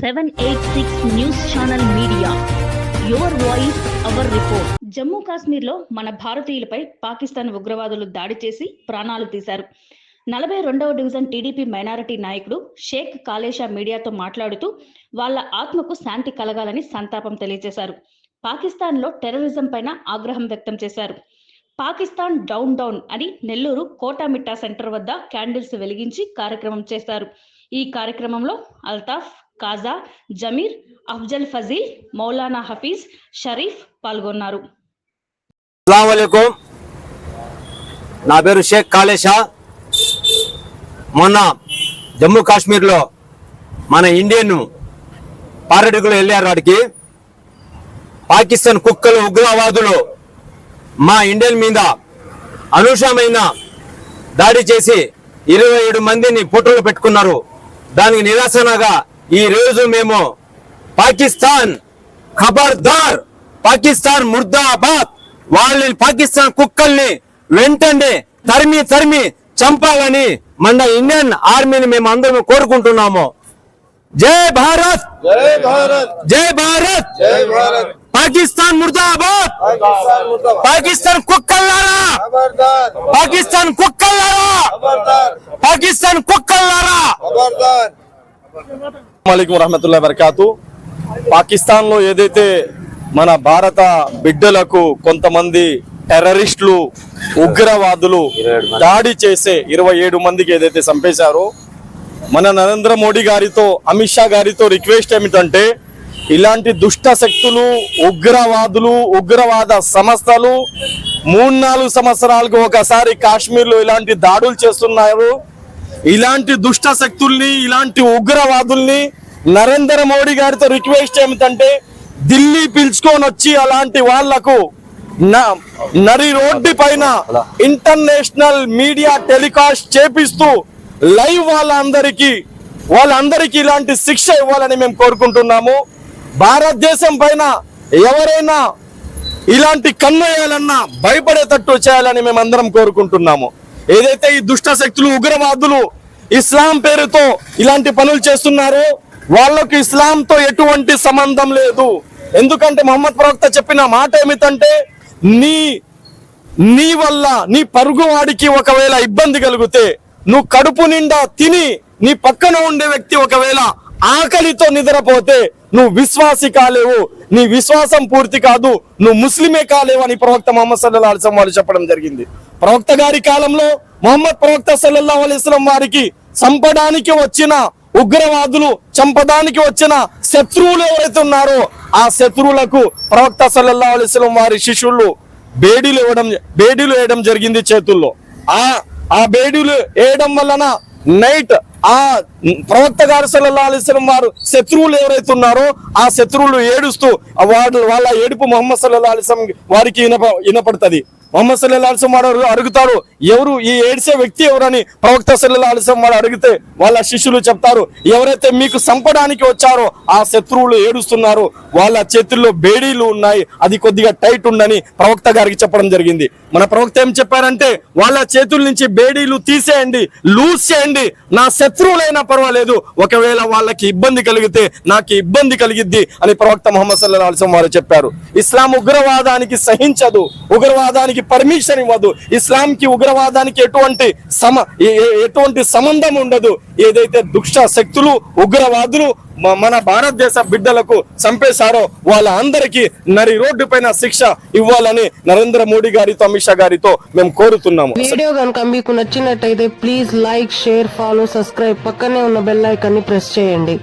Seven eight six news channel media your voice our report Jammu కాశ్మీర్లో మన భారతీయులపై పాకిస్తాన్ ఉగ్రవాదులు దాడి చేసి ప్రాణాలు తీశారు. నలభై రెండవ డివిజన్ టీడీపీ మైనారిటీ నాయకుడు షేక్ కాలేషా మీడియాతో మాట్లాడుతూ వాళ్ళ ఆత్మకు శాంతి కలగాలని సంతాపం తెలియజేశారు. పాకిస్తాన్లో టెర్రరిజం పైన ఆగ్రహం వ్యక్తం చేశారు. పాకిస్తాన్ డౌన్ డౌన్ అని నెల్లూరు కోటామిట్టా సెంటర్ వద్ద క్యాండిల్స్ వెలిగించి కార్యక్రమం చేశారు. ఈ కార్యక్రమంలో అల్తాఫ్ కాజా జమీర్ అఫ్జల్ ఫజీల్ మౌలానా హఫీజ్ షరీఫ్ పాల్గొన్నారు. నా పేరు షేక్ కాళేషా. మొన్న జమ్మూ కాశ్మీర్లో మన ఇండియన్ పర్యటకులు వెళ్ళారు వాడికి పాకిస్తాన్ కుక్కలు ఉగ్రవాదులు మా ఇండియన్ మీద అనూషమైన దాడి చేసి ఇరవై ఏడు మందిని ఫోటోలు పెట్టుకున్నారు. దానికి నిరసనగా ఈ రోజు మేము పాకిస్తాన్ ఖబర్దార్ పాకిస్తాన్ ముర్దాబాద్ వాళ్ళని పాకిస్తాన్ కుక్కల్ని వెంటనే తరిమి తరిమి చంపాలని మన ఇండియన్ ఆర్మీని మేము అందరం కోరుకుంటున్నాము. జై భారత్! జై భారత్! జై భారత్! జై భారత్! పాకిస్తాన్ ముర్దాబాద్! పాకిస్తాన్ ముర్దాబాద్. పాకిస్తాన్ కుక్కల్లారా! ఖబర్దార్. పాకిస్తాన్ కుక్కల్లారా! ఖబర్దార్. పాకిస్తాన్ కుక్కల్లారా! ఖబర్దార్. అస్సలం వరహమతుల్లా వరకాతు పాకిస్తాన్లో ఏదైతే మన భారత బిడ్డలకు కొంతమంది టెర్రరిస్టులు ఉగ్రవాదులు దాడి చేసే ఇరవై ఏడు మందికి ఏదైతే చంపేశారో మన నరేంద్ర మోడీ గారితో అమిత్ షా గారితో రిక్వెస్ట్ ఏమిటంటే ఇలాంటి దుష్ట శక్తులు ఉగ్రవాదులు ఉగ్రవాద సంస్థలు మూడు నాలుగు సంవత్సరాలకు ఒకసారి కాశ్మీర్లో ఇలాంటి దాడులు చేస్తున్నారు. ఇలాంటి దుష్ట శక్తుల్ని ఇలాంటి ఉగ్రవాదుల్ని నరేంద్ర మోడీ గారితో రిక్వెస్ట్ ఏమిటంటే ఢిల్లీ పిలుచుకొని వచ్చి అలాంటి వాళ్ళకు న- నరి రోడ్డు పైన ఇంటర్నేషనల్ మీడియా టెలికాస్ట్ చేపిస్తూ లైవ్ వాళ్ళందరికీ వాళ్ళందరికీ ఇలాంటి శిక్ష ఇవ్వాలని మేము కోరుకుంటున్నాము. భారతదేశం పైన ఎవరైనా ఇలాంటి కన్నేయాలన్నా భయపడేటట్టు చేయాలని మేమందరం కోరుకుంటున్నాము. ఏదైతే ఈ దుష్ట శక్తులు ఉగ్రవాదులు ఇస్లాం పేరుతో ఇలాంటి పనులు చేస్తున్నారో వాళ్ళకు ఇస్లాంతో ఎటువంటి సంబంధం లేదు. ఎందుకంటే మొహమ్మద్ ప్రవక్త చెప్పిన మాట ఏమిటంటే నీ నీ వల్ల నీ పరుగు వాడికి ఒకవేళ ఇబ్బంది కలిగితే నువ్వు కడుపు నిండా తిని నీ పక్కన ఉండే వ్యక్తి ఒకవేళ ఆకలితో నిద్రపోతే నువ్వు విశ్వాసి కాలేవు. నీ విశ్వాసం పూర్తి కాదు. నువ్వు ముస్లిమే కాలేవు అని ప్రవక్త మొహమ్మద్ సల్లల్లాహు అలైహి వారు చెప్పడం జరిగింది. ప్రవక్త గారి కాలంలో మొహమ్మద్ ప్రవక్త సల్లల్లా అలైహి వారికి చంపడానికి వచ్చిన ఉగ్రవాదులు చంపడానికి వచ్చిన శత్రువులు ఎవరైతే ఉన్నారో ఆ శత్రువులకు ప్రవక్త సల్లల్లా అలైహి వారి శిష్యులు బేడీలు ఇవ్వడం బేడీలు వేయడం జరిగింది చేతుల్లో. ఆ ఆ బేడీలు వేయడం వలన నైట్ ఆ ప్రవక్త గారు సల్లల్లాహు అలైహి వారు శత్రువులు ఎవరైతే ఉన్నారో ఆ శత్రువులు ఏడుస్తూ ఆ వాళ్ళు వాళ్ళ ఏడుపు మొహమ్మద్ సల్లల్లాహు అలైహి వారికి వినప వినపడుతుంది. మొహమ్మద్ సల్లల్లాహు అలైహి వారు అడుగుతారు ఎవరు ఈ ఏడ్చే వ్యక్తి ఎవరని ప్రవక్త సల్లల్లాహు అలైహి వసల్లం వారు అడిగితే వాళ్ళ శిష్యులు చెప్తారు ఎవరైతే మీకు సంపడానికి వచ్చారో ఆ శత్రువులు ఏడుస్తున్నారు వాళ్ళ చేతుల్లో బేడీలు ఉన్నాయి అది కొద్దిగా టైట్ ఉందని ప్రవక్త గారికి చెప్పడం జరిగింది. మన ప్రవక్త ఏం చెప్పారంటే వాళ్ళ చేతుల నుంచి బేడీలు తీసేయండి లూజ్ చేయండి నా శత్రువులైన పర్వాలేదు. ఒకవేళ వాళ్ళకి ఇబ్బంది కలిగితే నాకు ఇబ్బంది కలిగిద్ది అని ప్రవక్త మొహమ్మద్ సల్లల్లాహు అలైహి వారు చెప్పారు. ఇస్లాం ఉగ్రవాదానికి సహించదు. ఉగ్రవాదానికి పర్మిషన్ ఇవ్వదు. ఇస్లాంకి ఉగ్రవాదానికి ఎటువంటి సమ ఏ- ఎటువంటి సంబంధం ఉండదు. ఏదైతే దుష్ట శక్తులు ఉగ్రవాదులు మన భారతదేశ బిడ్డలకు చంపేశారో వాళ్ళ అందరికీ నరి రోడ్డు పైన శిక్ష ఇవ్వాలని నరేంద్ర మోడీ గారితో అమిత్ షా గారితో మేము కోరుతున్నాము. వీడియో కనుక మీకు నచ్చినట్టయితే please like share follow subscribe పక్కనే ఉన్న బెల్ ఐకాన్ని ప్రెస్ చేయండి.